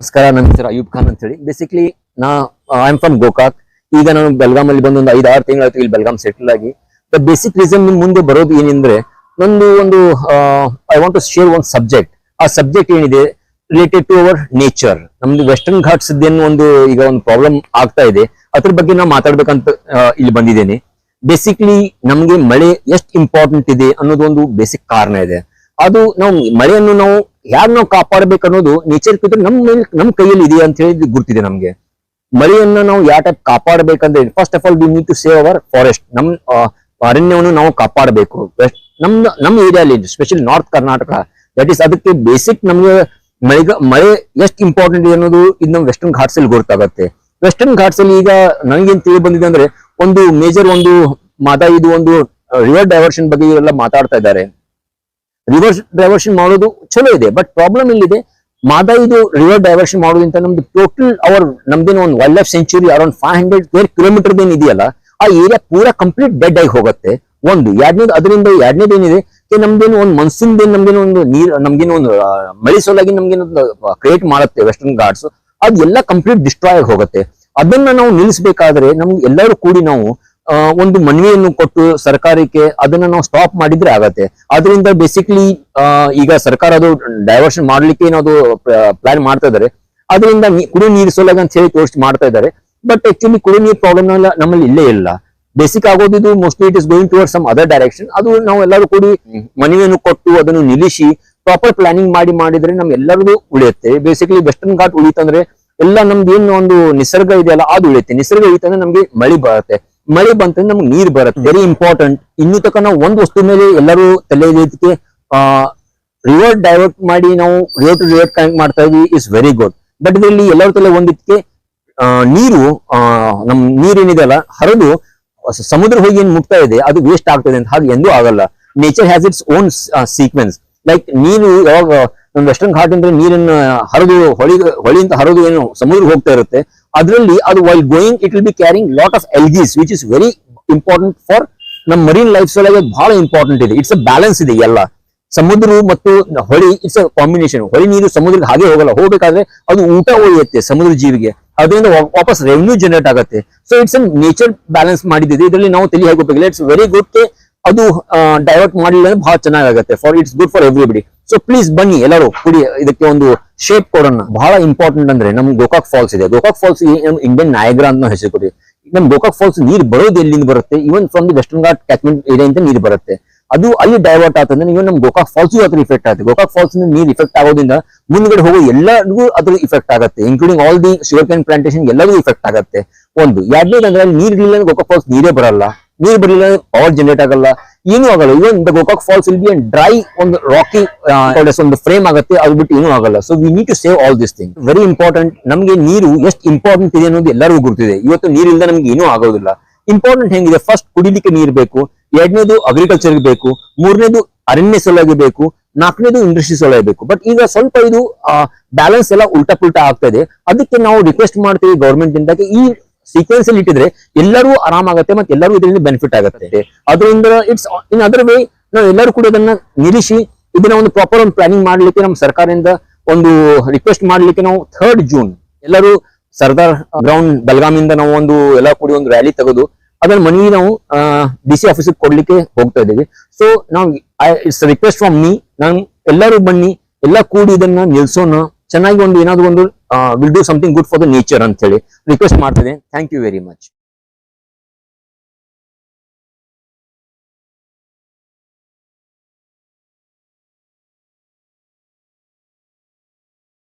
ನಮಸ್ಕಾರ, ನನ್ನ ಹೆಸರು ಅಯೂಬ್ ಖಾನ್ ಅಂತ ಹೇಳಿ ಬೇಸಿಕಲಿ ನಾ ಐ ಆಮ್ ಫ್ರಮ್ ಗೋಕಾಕ್ ಈಗ ನಾನು ಬೆಲ್ಗಾಮಲ್ಲಿ ಬಂದು ಒಂದು ಐದು ಆರು ತಿಂಗಳಾಯ್ತು ಇಲ್ಲಿ ಬೆಲ್ಗಾಮ್ ಸೆಟಲ್ ಆಗಿ. ದ ಬೇಸಿಕ್ ರೀಸನ್ ಮುಂದೆ ಬರೋದು ಏನಂದ್ರೆ, ನಂದು ಒಂದು ಐ ವಾಂಟ್ ಟು ಶೇರ್ ಒಂದು ಸಬ್ಜೆಕ್ಟ್ ಆ ಸಬ್ಜೆಕ್ಟ್ ಏನಿದೆ? ರಿಲೇಟೆಡ್ ಟು ಅವರ್ ನೇಚರ್ ನಮ್ದು ವೆಸ್ಟರ್ನ್ ಘಾಟ್ಸ್ ಏನು ಒಂದು, ಈಗ ಒಂದು ಪ್ರಾಬ್ಲಮ್ ಆಗ್ತಾ ಇದೆ. ಅದ್ರ ಬಗ್ಗೆ ನಾವು ಮಾತಾಡ್ಬೇಕಂತ ಇಲ್ಲಿ ಬಂದಿದ್ದೇನೆ. ಬೇಸಿಕ್ಲಿ ನಮ್ಗೆ ಮಳೆ ಎಷ್ಟು ಇಂಪಾರ್ಟೆಂಟ್ ಇದೆ ಅನ್ನೋದು ಒಂದು ಬೇಸಿಕ್ ಕಾರಣ ಇದೆ. ಅದು ನಾವು ಮಳೆಯನ್ನು ನಾವು ಯಾರು ನಾವು ಕಾಪಾಡಬೇಕು ಅನ್ನೋದು ನೇಚರ್ ನಮ್ಮ ಮೇಲೆ ನಮ್ಮ ಕೈಯಲ್ಲಿ ಇದೆಯಾ ಅಂತ ಹೇಳಿ ಗುರ್ತಿದೆ ನಮ್ಗೆ. ಮಳೆಯನ್ನ ನಾವು ಯಾವ type ಕಾಪಾಡಬೇಕಂದ್ರೆ first of all we need to save our forest ನಮ್ ಅರಣ್ಯವನ್ನು ನಾವು ಕಾಪಾಡಬೇಕು. ನಮ್ ನಮ್ ಏರಿಯಾಲಿ specially north Karnataka that is ಅದಕ್ಕೆ ಬೇಸಿಕ್ ನಮ್ಗೆ ಮಳೆಗ, ಮಳೆ ಎಷ್ಟು ಇಂಪಾರ್ಟೆಂಟ್ ಇದೆ ಅನ್ನೋದು ಇದು ನಮ್ಮ ವೆಸ್ಟರ್ನ್ ಘಾಟ್ಸ್ ಅಲ್ಲಿ ಗೊತ್ತಾಗುತ್ತೆ. ವೆಸ್ಟರ್ನ್ ಘಾಟ್ಸ್ ಅಲ್ಲಿ ಈಗ ನನಗೇನ್ ತಿಳಿ ಬಂದಿದೆ ಅಂದ್ರೆ ಒಂದು ಮೇಜರ್ ಒಂದು ಮಾತಾ ಇದು ಒಂದು ರಿವರ್ ಡೈವರ್ಷನ್ ಬಗ್ಗೆ ಇವರೆಲ್ಲ ಮಾತಾಡ್ತಾ ಇದ್ದಾರೆ. ರಿವರ್ಸ್ ಡೈವರ್ಷನ್ ಮಾಡೋದು ಚಲೋ ಇದೆ. ಬಟ್ ಪ್ರಾಬ್ಲಮ್ ಇಲ್ಲಿದೆ ಮಾದ ಇದು ರಿವರ್ ಡೈವರ್ಷನ್ ಮಾಡೋದ್ರಿಂದ ನಮ್ದು ಟೋಟಲ್ ಅವರ್ ನಮ್ದೇನು ಒಂದು wild life sanctuary around five hundred square kilometre ಇದೆಯಲ್ಲ, ಆ ಏರಿಯಾ ಪೂರಾ ಕಂಪ್ಲೀಟ್ ಡೆಡ್ ಆಗಿ ಹೋಗುತ್ತೆ. ಒಂದು, ಎರಡನೇದು, ಅದರಿಂದ ಎರಡನೇದು ಏನಿದೆ ನಮ್ದೇನು ಒಂದು ಮನ್ಸೂನ್ ದೇನ್ ನಮ್ಗೇನು ಒಂದು ನೀರು, ನಮ್ಗೇನು ಒಂದು ಮಳೆ ಸೋಲಾಗಿ ನಮ್ಗೇನು ಕ್ರಿಯೇಟ್ ಮಾಡುತ್ತೆ ವೆಸ್ಟರ್ನ್ ಗಾರ್ಡ್ಸ್ ಅದು ಎಲ್ಲ ಕಂಪ್ಲೀಟ್ ಡಿಸ್ಟ್ರಾಯ್ ಆಗಿ ಹೋಗುತ್ತೆ. ಅದನ್ನ ನಾವು ನಿಲ್ಲಿಸಬೇಕಾದ್ರೆ ನಮ್ಗೆ ಎಲ್ಲರೂ ಕೂಡಿ ನಾವು ಒಂದು ಮನವಿಯನ್ನು ಕೊಟ್ಟು ಸರ್ಕಾರಕ್ಕೆ ಅದನ್ನ ನಾವು ಸ್ಟಾಪ್ ಮಾಡಿದ್ರೆ ಆಗತ್ತೆ. ಅದರಿಂದ ಬೇಸಿಕ್ಲಿ ಈಗ ಸರ್ಕಾರ ಅದು ಡೈವರ್ಷನ್ ಮಾಡ್ಲಿಕ್ಕೆ ಏನಾದ್ರು ಪ್ಲಾನ್ ಮಾಡ್ತಾ ಇದಾರೆ. ಅದರಿಂದ ಕುಡಿ ನೀರು ಸೋಲಾಗ ಅಂತ ಹೇಳಿ ತೋರಿಸಿ ಮಾಡ್ತಾ ಇದ್ದಾರೆ ಬಟ್ ಆಕ್ಚುಲಿ ಕುಡಿಯೋ ನೀರು ಪ್ರಾಬ್ಲಮ್ ನಮ್ಮಲ್ಲಿ ಇಲ್ಲೇ ಇಲ್ಲ. Basic ಆಗೋದಿದು mostly it is going toward some other direction ಅದು ನಾವು ಎಲ್ಲರೂ ಕೂಡಿ ಮನವಿಯನ್ನು ಕೊಟ್ಟು ಅದನ್ನು ನಿಲ್ಲಿಸಿ ಪ್ರಾಪರ್ ಪ್ಲಾನಿಂಗ್ ಮಾಡಿ ಮಾಡಿದ್ರೆ ನಮ್ ಎಲ್ಲರದು ಉಳಿಯುತ್ತೆ. ಬೇಸಿಕಲಿ ವೆಸ್ಟರ್ನ್ ಘಾಟ್ ಉಳಿತಂದ್ರೆ ಎಲ್ಲ ನಮ್ದು ಏನು ಒಂದು ನಿಸರ್ಗ ಇದೆಯಲ್ಲ ಅದು ಉಳಿಯುತ್ತೆ. ನಿಸರ್ಗ ಉಳಿತಂದ್ರೆ ನಮ್ಗೆ ಮಳೆ ಬರುತ್ತೆ. ಮಳೆ ಬಂತಂದ್ರೆ ನಮ್ಗೆ ನೀರ್ ಬರುತ್ತೆ. ವೆರಿ ಇಂಪಾರ್ಟೆಂಟ್ ಇನ್ನು ತಕ್ಕ ನಾವು ಒಂದು ವಸ್ತು ಮೇಲೆ ಎಲ್ಲರೂ ತಲೆ ಇದಕ್ಕೆ ಆ ರಿವರ್ ಡೈವರ್ಟ್ ಮಾಡಿ ನಾವು ರಿವರ್ ಟು ರಿವರ್ ಕನೆಕ್ಟ್ ಮಾಡ್ತಾ ಇದೀವಿ ಇಸ್ ವೆರಿ ಗುಡ್ ಬಟ್ ಇದರಲ್ಲಿ ಎಲ್ಲರ ತಲೆ ಒಂದಿಕ್ಕೆ ನೀರು ನಮ್ ನೀರೇನಿದೆ ಅಲ್ಲ, ಹರಿದು ಸಮುದ್ರ ಹೋಗಿ ಏನ್ ಮುಟ್ತಾ ಇದೆ, ಅದು ವೇಸ್ಟ್ ಆಗ್ತದೆ ಅಂತ ಹಾಗೆ ಎಂದೂ ಆಗಲ್ಲ. Nature has its own sequence like ನೀರು ಯಾವಾಗ, ನಮ್ ವೆಸ್ಟರ್ನ್ ಘಾಟ್ ಅಂದ್ರೆ ನೀರನ್ನ ಹರಿದು, ಹೊಳಿ ಹೊಳಿಯಿಂದ ಹರಿದು ಏನು ಸಮುದ್ರ ಹೋಗ್ತಾ ಇರುತ್ತೆ ಅದರಲ್ಲಿ ಅದು while going it will be carrying lot of algae which is very important for ನಮ್ಮ ಮರೀನ್ ಲೈಫ್ ಒಳಗೆ ಬಹಳ ಇಂಪಾರ್ಟೆಂಟ್ ಇದೆ. ಇಟ್ಸ್ ಅ ಬ್ಯಾಲೆನ್ಸ್ ಇದೆ ಎಲ್ಲ. ಸಮುದ್ರ ಮತ್ತು ಹೊಳಿ ಇಟ್ಸ್ ಅ ಕಾಂಬಿನೇಷನ್ ಹೊಳಿ ನೀರು ಸಮುದ್ರಕ್ಕೆ ಹಾಗೆ ಹೋಗಲ್ಲ. ಹೋಗ್ಬೇಕಾದ್ರೆ ಅದು ಊಟ ಒಯ್ಯುತ್ತೆ ಸಮುದ್ರ ಜೀವಿಗೆ. ಅದರಿಂದ ವಾಪಸ್ ರೆವೆನ್ಯೂ ಜನರೇಟ್ ಆಗುತ್ತೆ. So it's a nature balance ಮಾಡಿದಿದೆ. ಇದರಲ್ಲಿ ನಾವು ತಲೆ ಹಾಕೋಬೇಕಿಲ್ಲ ಇಟ್ಸ್ ವೆರಿ ಗುಡ್ ಅದು ಡೈವರ್ಟ್ ಮಾಡಲಿಲ್ಲ ಅಂದ್ರೆ ಬಹಳ ಚೆನ್ನಾಗಾಗುತ್ತೆ. For it's good for everybody so please ಬನ್ನಿ, ಎಲ್ಲರೂ ಕುಡಿ, ಇದಕ್ಕೆ ಒಂದು ಶೇಪ್ ಕೊಡೋಣ ಬಹಳ ಇಂಪಾರ್ಟೆಂಟ್ ಅಂದ್ರೆ ನಮ್ ಗೋಕಾಕ್ ಫಾಲ್ಸ್ ಇದೆ. ಗೋಕಾಕ್ ಫಾಲ್ಸ್ ಇಂಡಿಯನ್ ನಾಯಗ್ರ ಅಂತ ಹೆಸರು ಕೊಡಿ ನಮ್ ಗೋಕಾಕ್ ಫಾಲ್ಸ್ ನೀರು ಬರೋದು ಎಲ್ಲಿಂದ ಬರುತ್ತೆ? Even from the Western Ghat catchment area ಅಂತ ನೀರು ಬರುತ್ತೆ. ಅದು ಅಲ್ಲಿ ಡೈವರ್ಟ್ ಆತಂದ್ರೆ ಈವನ್ ನಮ್ ಗೋಕಾಕ್ ಫಾಲ್ಸ್ ಅದ್ರ ಇಫೆಕ್ಟ್ ಆಗುತ್ತೆ. ಗೋಕಾಕ್ ಫಾಲ್ಸ್ ನೀರು ಇಫೆಕ್ಟ್ ಆಗೋದ್ರಿಂದ ಮುಂದ್ಗಡೆ ಹೋಗೋ ಎಲ್ಲರಿಗೂ ಅದ್ರ ಇಫೆಕ್ಟ್ ಆಗುತ್ತೆ. Including all the sugar cane plantation ಎಲ್ಲರಿಗೂ ಇಫೆಕ್ಟ್ ಆಗುತ್ತೆ. ಒಂದು ಎರಡನೇದಂದ್ರೆ ಅಲ್ಲಿ ನೀರ್ ಇರಲಿಲ್ಲ ಗೋಕಾಕ್ ಫಾಲ್ಸ್ ನೀರೇ ಬರಲ್ಲ. ನೀರ್ ಬರಲಿಲ್ಲ ಪವರ್ ಜನರೇಟ್ ಆಗಲ್ಲ, ಏನೂ ಆಗಲ್ಲ. Even the Gokak Falls will be dry ಒಂದು ರಾಕಿ ಒಂದು ಫ್ರೇಮ್ ಆಗುತ್ತೆ, ಅದು ಬಿಟ್ಟು ಏನೂ ಆಗಲ್ಲ. So we need to save all this thing very important ನಮಗೆ ನೀರು ಎಷ್ಟು ಇಂಪಾರ್ಟೆಂಟ್ ಇದೆ ಅನ್ನೋದು ಎಲ್ಲರಿಗೂ ಗೊತ್ತಿದೆ ಇವತ್ತು ನೀರಿಲ್ಲ ನಮ್ಗೆ ಏನೂ ಆಗೋದಿಲ್ಲ. ಇಂಪಾರ್ಟೆಂಟ್ ಹೆಂಗಿದೆ? ಫಸ್ಟ್ ಕುಡಿಲಿಕ್ಕೆ ನೀರು ಬೇಕು, ಎರಡನೇದು ಅಗ್ರಿಕಲ್ಚರ್ ಬೇಕು, ಮೂರನೇದು ಅರಣ್ಯ ಸಲುವಾಗಿ ಬೇಕು, ನಾಲ್ಕನೇದು ಇಂಡಸ್ಟ್ರಿ ಸಲುವಾಗಿ ಬೇಕು. ಬಟ್ ಈಗ ಸ್ವಲ್ಪ ಇದು ಬ್ಯಾಲೆನ್ಸ್ ಎಲ್ಲ ಉಲ್ಟಾ ಪುಲ್ಟಾ ಆಗ್ತಾ ಇದೆ. ಅದಕ್ಕೆ ನಾವು ರಿಕ್ವೆಸ್ಟ್ ಮಾಡ್ತೀವಿ ಗೌರ್ಮೆಂಟ್ ಇಂದ ಈ ಸೀಕ್ವೆನ್ಸ್ ಅಲ್ಲಿ ಇಟ್ಟಿದ್ರೆ ಎಲ್ಲರೂ ಆರಾಮಾಗುತ್ತೆ ಮತ್ತೆ ಎಲ್ಲರೂ ಇದರಿಂದ ಬೆನಿಫಿಟ್ ಆಗುತ್ತೆ. ಅದರಿಂದ ಇಟ್ಸ್ ಇನ್ ಅದರ್ ವೇ ನಾವು ಎಲ್ಲರೂ ಕೂಡ ಇದನ್ನ ನಿಲ್ಲಿಸಿ ಇದನ್ನ ಒಂದು ಪ್ರಾಪರ್ ಒಂದು ಪ್ಲಾನಿಂಗ್ ಮಾಡ್ಲಿಕ್ಕೆ ನಮ್ಮ ಸರ್ಕಾರದಿಂದ ಒಂದು ರಿಕ್ವೆಸ್ಟ್ ಮಾಡ್ಲಿಕ್ಕೆ ನಾವು ಥರ್ಡ್ ಜೂನ್ ಎಲ್ಲರೂ ಸರ್ದಾರ್ ಗ್ರೌಂಡ್ ಬೆಳಗಾಮಿಂದ ನಾವು ಒಂದು ಎಲ್ಲ ಕೂಡಿ ಒಂದು ರ್ಯಾಲಿ ತೆಗೆದು ಅದನ್ನ ಮನಿ ನಾವು ಡಿ ಸಿ ಆಫೀಸಿಗೆ ಕೊಡ್ಲಿಕ್ಕೆ ಹೋಗ್ತಾ ಇದ್ದೀವಿ. ಸೊ ನಾವು ಇಟ್ಸ್ ರಿಕ್ವೆಸ್ಟ್ ಫ್ರಮ್ ಮೀ ನಾನು ಎಲ್ಲರೂ ಬನ್ನಿ ಎಲ್ಲ ಕೂಡಿ ಇದನ್ನ ನಿಲ್ಸೋಣ. ಚೆನ್ನಾಗಿ ಒಂದು ಏನಾದ್ರು ಒಂದು will do something good for the nature ಅಂತ ಹೇಳಿ ರಿಕ್ವೆಸ್ಟ್ ಮಾಡ್ತಿದೆ ಥ್ಯಾಂಕ್ ಯು ವೆರಿ ಮಚ್